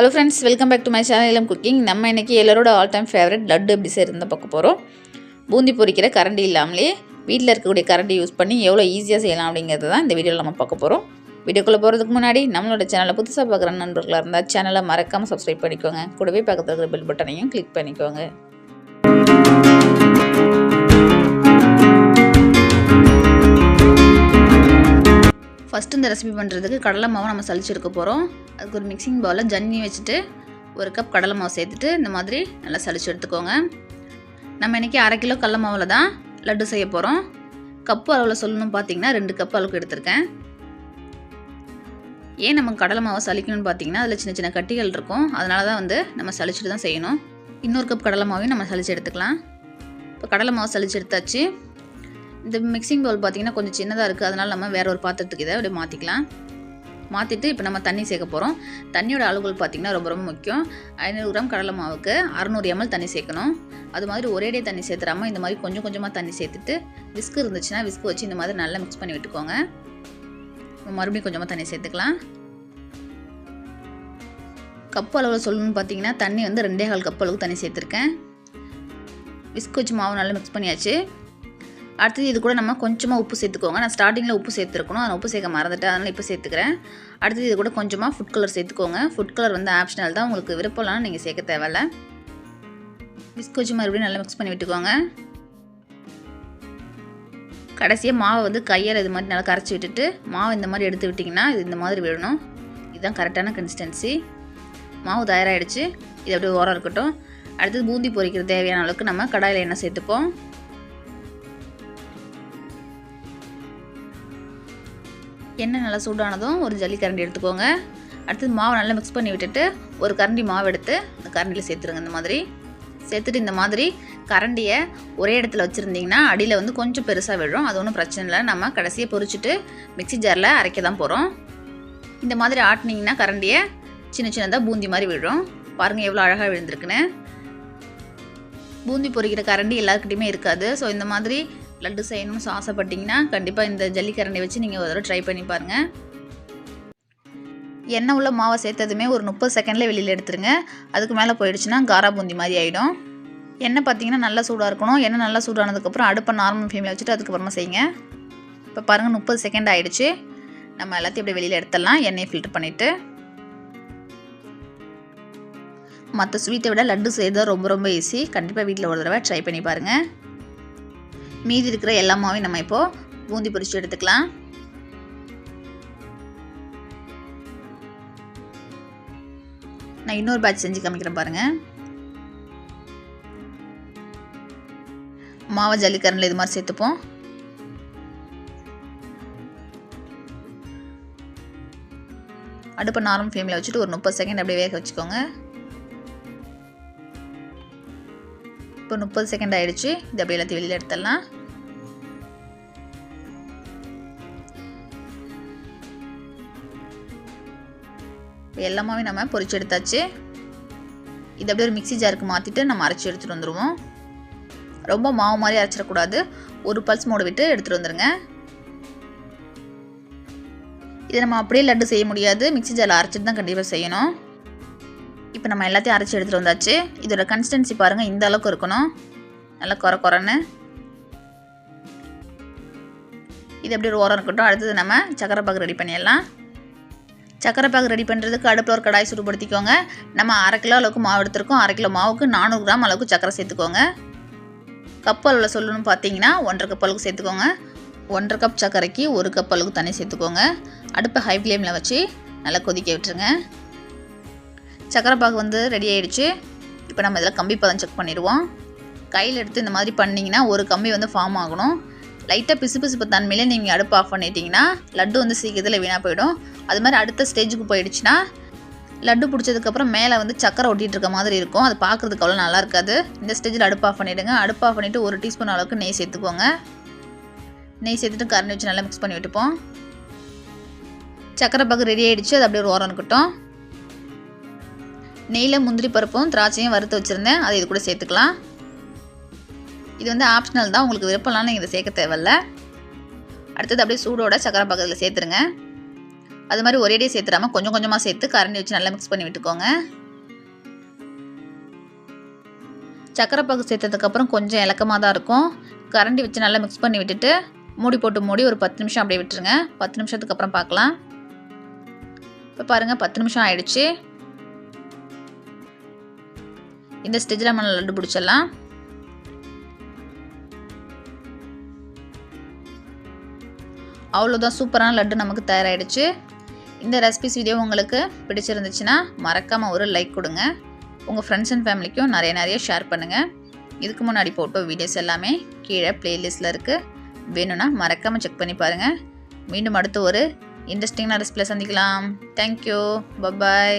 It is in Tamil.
Hello friends welcome back to my channel Ilam cooking நம்ம இன்றைக்கி எல்லாரோட ஆல் டைம் ஃபேவரட் லட்டு எப்படி செய்யறது பார்க்க போகிறோம் பூந்தி பொரிக்கிற கரண்டி இல்லாமலே வீட்டில் இருக்கக்கூடிய கரண்டி யூஸ் பண்ணி எவ்வளோ ஈஸியாக செய்யலாம் அப்படிங்கிறது தான் இந்த வீடியோவில் நம்ம பார்க்க போகிறோம் வீடியோக்குள்ளே போகிறதுக்கு முன்னாடி நம்மளோட சேனலை புதுசாக பார்க்குற நண்பர்களாக இருந்தால் சேனலை மறக்காமல் சப்ஸ்கிரைப் பண்ணிக்கோங்க. கூடவே பக்கத்தில் இருக்கிற பெல் பட்டனையும் கிளிக் பண்ணிக்கோங்க. இந்த ரெசிபி பண்ணுறதுக்கு கடலை மாவை நம்ம சளிச்சு எடுக்க போகிறோம் அதுக்கு ஒரு மிக்சிங் பவுலில் ஜன்னி வச்சுட்டு ஒரு கப் கடலை மாவு சேர்த்துட்டு இந்த மாதிரி நல்லா சளிச்சு எடுத்துக்கோங்க. நம்ம இன்றைக்கி அரை கிலோ கடல மாவில் தான் லட்டு செய்ய போகிறோம் கப்பு அளவில் சொல்லணும் பார்த்தீங்கன்னா ரெண்டு கப் அளவுக்கு எடுத்திருக்கேன். ஏன் நம்ம கடலை மாவை சளிக்கணும்னு பார்த்தீங்கன்னா அதில் சின்ன சின்ன கட்டிகள் இருக்கும். அதனால தான் வந்து நம்ம சளிச்சுட்டு தான் செய்யணும். இன்னொரு கப் கடலை மாவையும் நம்ம சளிச்சு எடுத்துக்கலாம். இப்போ கடலை மாவு சளிச்சு எடுத்தாச்சு. இந்த மிக்சிங் பவுல் பார்த்திங்கன்னா கொஞ்சம் சின்னதாக இருக்குது அதனால் நம்ம வேறு ஒரு பாத்திரத்துக்கு இதை அப்படியே மாற்றிக்கலாம் மாற்றிட்டு இப்போ நம்ம தண்ணி சேர்க்க போகிறோம் தண்ணியோட அளவுகள் பார்த்திங்கன்னா ரொம்ப ரொம்ப முக்கியம். ஐநூறு கிராம் கடலை மாவுக்கு அறநூறு எம்எல் தண்ணி சேர்க்கணும். அது மாதிரி ஒரேடியே தண்ணி சேர்த்துறாமல் இந்த மாதிரி கொஞ்சம் கொஞ்சமாக தண்ணி சேர்த்துட்டு விஸ்க் இருந்துச்சுன்னா விஸ்க் வச்சு இந்த மாதிரி நல்லா மிக்ஸ் பண்ணி விட்டுக்கோங்க. மறுபடியும் கொஞ்சமாக தண்ணி சேர்த்துக்கலாம். கப்பு அளவில் சொல்லணும்னு பார்த்தீங்கன்னா தண்ணி வந்து ரெண்டே கால் கப் அளவுக்கு தண்ணி சேர்த்துருக்கேன். விஸ்க் வச்சு மாவு நல்லா மிக்ஸ் பண்ணியாச்சு. அடுத்தது இது கூட நம்ம கொஞ்சமாக உப்பு சேர்த்துக்கோங்க. நான் ஸ்டார்டிங்கில் உப்பு சேர்த்துருக்கணும். அதை உப்பு சேர்க்க மறந்துட்டேன். அதனால் இப்போ சேர்த்துக்கிறேன். அடுத்தது இது கூட கொஞ்சமாக ஃபுட் கலர் சேர்த்துக்கோங்க. ஃபுட் கலர் வந்து ஆப்ஷனல் தான். உங்களுக்கு விருப்பம்லாம் நீங்கள் சேர்க்க தேவையில்ல. விஸ்க் வச்சு மறுபடியும் நல்லா மிக்ஸ் பண்ணி விட்டுக்கோங்க. கடைசியாக மாவை வந்து கையால் இது மாதிரி நல்லா கரைச்சி விட்டுட்டு மாவு இந்த மாதிரி எடுத்து விட்டிங்கன்னா இது இந்த மாதிரி விடணும். இதுதான் கரெக்டான கன்சிஸ்டன்சி மாவு தயாராகிடுச்சு இது அப்படியே ஓரம் இருக்கட்டும். அடுத்தது பூந்தி பொரிக்கிற தேவையான அளவுக்கு நம்ம கடாயில் எண்ணெய் சேர்த்துப்போம். எண்ணெய் நல்லா சூடானதும் ஒரு ஜல்லி கரண்டி எடுத்துக்கோங்க. அடுத்தது மாவை நல்லா மிக்ஸ் பண்ணி விட்டுட்டு ஒரு கரண்டி மாவு எடுத்து அந்த கரண்டியில் சேர்த்துருங்க இந்த மாதிரி. சேர்த்துட்டு இந்த மாதிரி கரண்டியை ஒரே இடத்துல வச்சுருந்தீங்கன்னா அடியில் வந்து கொஞ்சம் பெருசாக விழும். அது ஒன்றும் பிரச்சனை இல்லை. நம்ம கடைசியை பொறிச்சிட்டு மிக்சி ஜாரில் அரைக்க தான் போகிறோம் இந்த மாதிரி ஆட்டினீங்கன்னா கரண்டியை சின்ன சின்னதாக பூந்தி மாதிரி விழும். பாருங்கள் எவ்வளோ அழகாக விழுந்திருக்குன்னு. பூந்தி பொரிக்கிற கரண்டி எல்லாருக்கிட்டையுமே இருக்காது. ஸோ இந்த மாதிரி லட்டு செய்யணும்னு ஆசைப்பட்டீங்கன்னா கண்டிப்பாக இந்த ஜல்லிக்கரண்டி வச்சு நீங்கள் ஒரு தடவை ட்ரை பண்ணி பாருங்கள் எண்ணெய் உள்ள மாவை சேர்த்ததுமே ஒரு முப்பது செகண்டில் வெளியில் எடுத்துருங்க. அதுக்கு மேலே போயிடுச்சுன்னா காரா பூந்தி மாதிரி ஆகிடும் எண்ணெய் பார்த்தீங்கன்னா நல்லா சூடாக இருக்கணும். எண்ணெய் நல்லா சூடானதுக்கப்புறம் அடுப்பை நார்மல் ஃப்ளேமில் வச்சுட்டு அதுக்கப்புறமா செய்யுங்க. இப்போ பாருங்கள் முப்பது செகண்ட் ஆகிடுச்சு நம்ம எல்லாத்தையும் இப்படி வெளியில் எடுத்துடலாம். எண்ணெயை ஃபில்டர் பண்ணிவிட்டு மற்ற ஸ்வீட்டை விட லட்டு செய்கிறது ரொம்ப ரொம்ப ஈஸி கண்டிப்பாக வீட்டில் ஒரு தடவை ட்ரை பண்ணி பாருங்கள் மீதி இருக்கிற எல்லா மாவையும் நம்ம இப்போது பூந்தி பொரிச்சு எடுத்துக்கலாம். நான் இன்னொரு பேட்ச் செஞ்சு காமிக்கிறேன் பாருங்கள் மாவை ஜல்லிக்கரண்டில் இது மாதிரி சேர்த்துப்போம். அடுப்பை நார்மல் ஃப்ளேமில் வச்சுட்டு ஒரு முப்பது செகண்ட் அப்படியே வேக வச்சுக்கோங்க. இப்போ முப்பது செகண்ட் ஆகிடுச்சு இது அப்படியே எல்லாத்தையும் வெளியில் எடுத்துடலாம். எல்லாமே நம்ம பொறிச்சு எடுத்தாச்சு. இது அப்படியே ஒரு மிக்சி ஜாருக்கு மாற்றிட்டு நம்ம அரைச்சி எடுத்துகிட்டு வந்துடுவோம் ரொம்ப மாவு மாதிரி அரைச்சிடக்கூடாது. ஒரு பல்ஸ் மூட விட்டு எடுத்துகிட்டு வந்துடுங்க இதை நம்ம அப்படியே லட்டு செய்ய முடியாது. மிக்சி ஜாரில் அரைச்சிட்டு தான் கண்டிப்பாக செய்யணும். இப்போ நம்ம எல்லாத்தையும் அரைச்சி எடுத்துகிட்டு வந்தாச்சு. இதோட கன்சிஸ்டன்சி பாருங்கள் இந்த அளவுக்கு இருக்கணும். நல்லா குறை குறைன்னு இது எப்படி ஒரு ஓரம் இருக்கட்டும். அடுத்தது நம்ம சக்கரை பாகு ரெடி பண்ணிடலாம். சக்கரை பாகு ரெடி பண்ணுறதுக்கு அடுப்பில் ஒரு கடாய் சுடுபடுத்திக்கோங்க. நம்ம அரை கிலோ அளவுக்கு மாவு எடுத்துருக்கோம். அரை கிலோ மாவுக்கு நானூறு கிராம் அளவுக்கு சக்கரை சேர்த்துக்கோங்க. கப் அளவில் சொல்லணும்னு பார்த்தீங்கன்னா ஒன்றரை கப் அளவுக்கு சேர்த்துக்கோங்க. ஒன்றரை கப் சர்க்கரைக்கு ஒரு கப் அளவுக்கு தண்ணி சேர்த்துக்கோங்க. அடுப்பை ஹை ஃப்ளேமில் வச்சு நல்லா கொதிக்க விட்டுருங்க. சக்கரை பாகு வந்து ரெடி ஆகிடுச்சு இப்போ நம்ம இதில் கம்பி பதம் செக் பண்ணிடுவோம். கையில் எடுத்து இந்த மாதிரி பண்ணிங்கன்னா ஒரு கம்பி வந்து ஃபார்ம் ஆகணும். லைட்டாக பிசு பிசுப்பு தன்மையிலே நீங்கள் அடுப்பு ஆஃப் பண்ணிட்டீங்கன்னா லட்டு வந்து சீக்கிரத்தில் வீணாக போயிடும். அது மாதிரி அடுத்த ஸ்டேஜுக்கு போயிடுச்சுன்னா லட்டு பிடிச்சதுக்கப்புறம் மேலே வந்து சக்கரை ஒட்டிகிட்டு இருக்க மாதிரி இருக்கும். அது பார்க்குறதுக்கு அவ்வளோ நல்லா இருக்காது. இந்த ஸ்டேஜில் அடுப்பு ஆஃப் பண்ணிவிடுங்க அடுப்பு ஆஃப் பண்ணிவிட்டு ஒரு டீஸ்பூன் அளவுக்கு நெய் சேர்த்துக்கோங்க. நெய் சேர்த்துட்டு கரண்டி வச்சு நல்லா மிக்ஸ் பண்ணி விட்டுப்போம். சக்கரை பாக்கு ரெடி ஆகிடுச்சு அது அப்படியே ஒரு ஓரம் இருக்கட்டும். நெய்யில் முந்திரி பருப்பும் திராட்சையும் வறுத்து வச்சுருந்தேன். அதை இது கூட சேர்த்துக்கலாம். இது வந்து ஆப்ஷனல் தான். உங்களுக்கு விருப்பம்லாம் நீங்கள் இதை சேர்க்க தேவையில்ல. அடுத்தது அப்படியே சூடோட சக்கரை பக்கத்தில் சேர்த்துருங்க. அது மாதிரி ஒரேடியே சேர்த்துடாமல் கொஞ்சம் கொஞ்சமாக சேர்த்து கரண்டி வச்சு நல்லா மிக்ஸ் பண்ணி விட்டுக்கோங்க. சக்கரை பாகு சேர்த்ததுக்கப்புறம் கொஞ்சம் இலக்கமாக தான் இருக்கும். கரண்டி வச்சு நல்லா மிக்ஸ் பண்ணி விட்டுட்டு மூடி போட்டு மூடி ஒரு பத்து நிமிஷம் அப்படியே விட்டுருங்க. பத்து நிமிஷத்துக்கு அப்புறம் பார்க்கலாம். இப்போ பாருங்கள் பத்து நிமிஷம் ஆயிடுச்சு. இந்த ஸ்டேஜில் நம்ம லட்டு பிடிச்சிடலாம் அவ்வளோதான் சூப்பரான லட்டு நமக்கு தயாராகிடுச்சு இந்த ரெசிபிஸ் வீடியோ உங்களுக்கு பிடிச்சிருந்துச்சுன்னா மறக்காமல் ஒரு லைக் கொடுங்க. உங்கள் ஃப்ரெண்ட்ஸ் அண்ட் ஃபேமிலிக்கும் நிறைய நிறைய ஷேர் பண்ணுங்கள் இதுக்கு முன்னாடி போட்டோ வீடியோஸ் எல்லாமே கீழே ப்ளேலிஸ்ட்டில் இருக்குது வேணும்னா மறக்காமல் செக் பண்ணி பாருங்கள் மீண்டும் அடுத்து ஒரு இன்ட்ரெஸ்டிங்கான ரெசிபியில் சந்திக்கலாம். Thank you bye bye